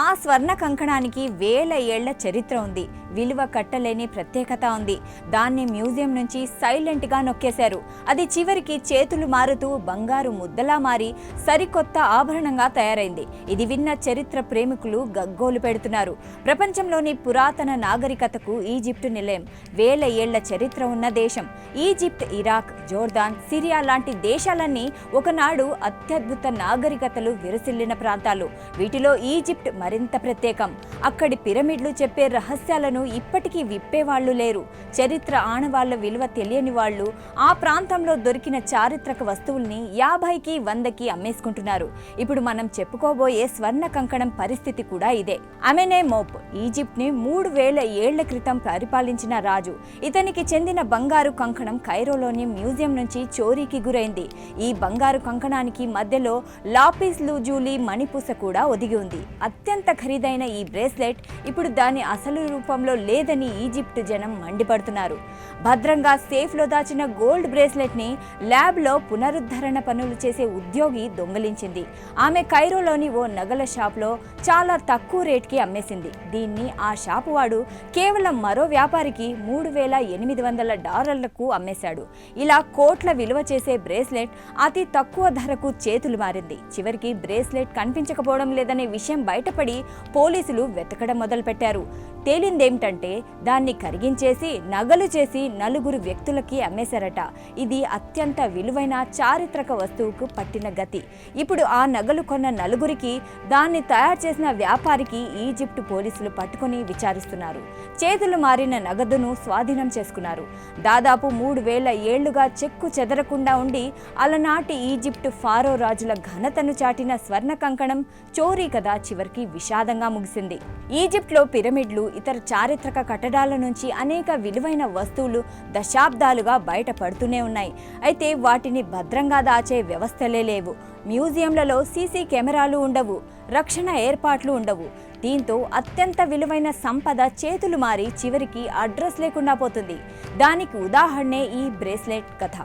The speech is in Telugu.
ఆ స్వర్ణ కంకణానికి వేల ఏళ్ళ చరిత్ర ఉంది. విలువ కట్టలేని ప్రత్యేకత ఉంది. దాన్ని మ్యూజియం నుంచి సైలెంట్గా నొక్కేశారు. అది చివరికి చేతులు మారుతూ బంగారు ముద్దలా మారి సరికొత్త ఆభరణంగా తయారైంది. ఇది విన్న చరిత్ర ప్రేమికులు గగ్గోలు పెడుతున్నారు. ప్రపంచంలోని పురాతన నాగరికతకు ఈజిప్టు నిలయం. వేల ఏళ్ళ చరిత్ర ఉన్న దేశం. ఈజిప్ట్ ఇరాక్ జోర్దాన్ సిరియా లాంటి దేశాలన్నీ ఒకనాడు అత్యద్భుత నాగరికతలు విరసిల్లిన ప్రాంతాలు. వీటిలో ఈజిప్ట్ మరింత ప్రత్యేకం. అక్కడి పిరమిడ్లు చెప్పే రహస్యాలను ఇప్పటికీ విప్పేవాళ్ళు లేరు. చరిత్ర ఆనవాళ్ళ విలువ తెలియని వాళ్ళు ఆ ప్రాంతంలో దొరికిన చారిత్రక వస్తువుల్ని యాభైకి వందకి అమ్మేసుకుంటున్నారు. ఇప్పుడు మనం చెప్పుకోబోయే స్వర్ణ కంకణం పరిస్థితి కూడా ఇదే. అమెనే మోప్ ఈజిప్ట్ని మూడు వేల ఏళ్ళ క్రితం పరిపాలించిన రాజు. ఇతనికి చెందిన బంగారు కంకణం కైరోలోని మ్యూజియం నుంచి చోరీకి గురైంది. ఈ బంగారు కంకణానికి మధ్యలో లాపిస్ లూజూలి మణిపూస కూడా ఒదిగి ఉంది. అత్యంత ఖరీదైన ఈ బ్రేస్లెట్ ఇప్పుడు దాని అసలు రూపంలో లేదని ఈజిప్ట్ జనం మండిపడుతున్నారు. భద్రంగా సేఫ్లో దాచిన గోల్డ్ బ్రేస్లెట్ని ల్యాబ్లో పునరుద్ధరణ పనులు చేసే ఉద్యోగి దొంగలించింది. ఆమె కైరోలోని ఓ నగల షాప్లో చాలా తక్కువ రేట్కి అమ్మేసింది. దీన్ని ఆ షాపు వాడు కేవలం మరో వ్యాపారికి మూడు వేల ఎనిమిది వందల డాలర్లకు అమ్మేశాడు. ఇలా కోట్ల విలువ చేసే బ్రేస్లెట్ అతి తక్కువ ధరకు చేతులు మారింది. చివరికి బ్రేస్లెట్ కనిపించకపోవడం లేదనే విషయం భయపడి పోలీసులు వెతకడం మొదలుపెట్టారు. తేలిందేమిటంటే దాన్ని కరిగించేసి నగలు చేసి నలుగురు వ్యక్తులకి అమ్మేశారట. ఇది అత్యంత విలువైన చారిత్రక వస్తువుకు పట్టిన గతి. ఇప్పుడు ఆ నగలు కొన్న నలుగురికి దాన్ని తయారు చేసిన వ్యాపారికి ఈజిప్ట్ పోలీసులు పట్టుకుని విచారిస్తున్నారు. చేతులు మారిన నగదును స్వాధీనం చేసుకున్నారు. దాదాపు మూడు వేల ఏళ్ళుగా చెక్కు చెదరకుండా ఉండి అలనాటి ఈజిప్ట్ ఫారో రాజుల ఘనతను చాటిన స్వర్ణ కంకణం చోరీ కథ చివరికి విషాదంగా ముగిసింది. ఈజిప్ట్లో పిరమిడ్లు ఇతర చారిత్రక కట్టడాల నుంచి అనేక విలువైన వస్తువులు దశాబ్దాలుగా బయటపడుతూనే ఉన్నాయి. అయితే వాటిని భద్రంగా దాచే వ్యవస్థలే లేవు. మ్యూజియంలలో సీసీ కెమెరాలు ఉండవు రక్షణ ఏర్పాట్లు ఉండవు. దీంతో అత్యంత విలువైన సంపద చేతులు మారి చివరికి అడ్రస్ లేకుండా పోతుంది. దానికి ఉదాహరణే ఈ బ్రేస్లెట్ కథ.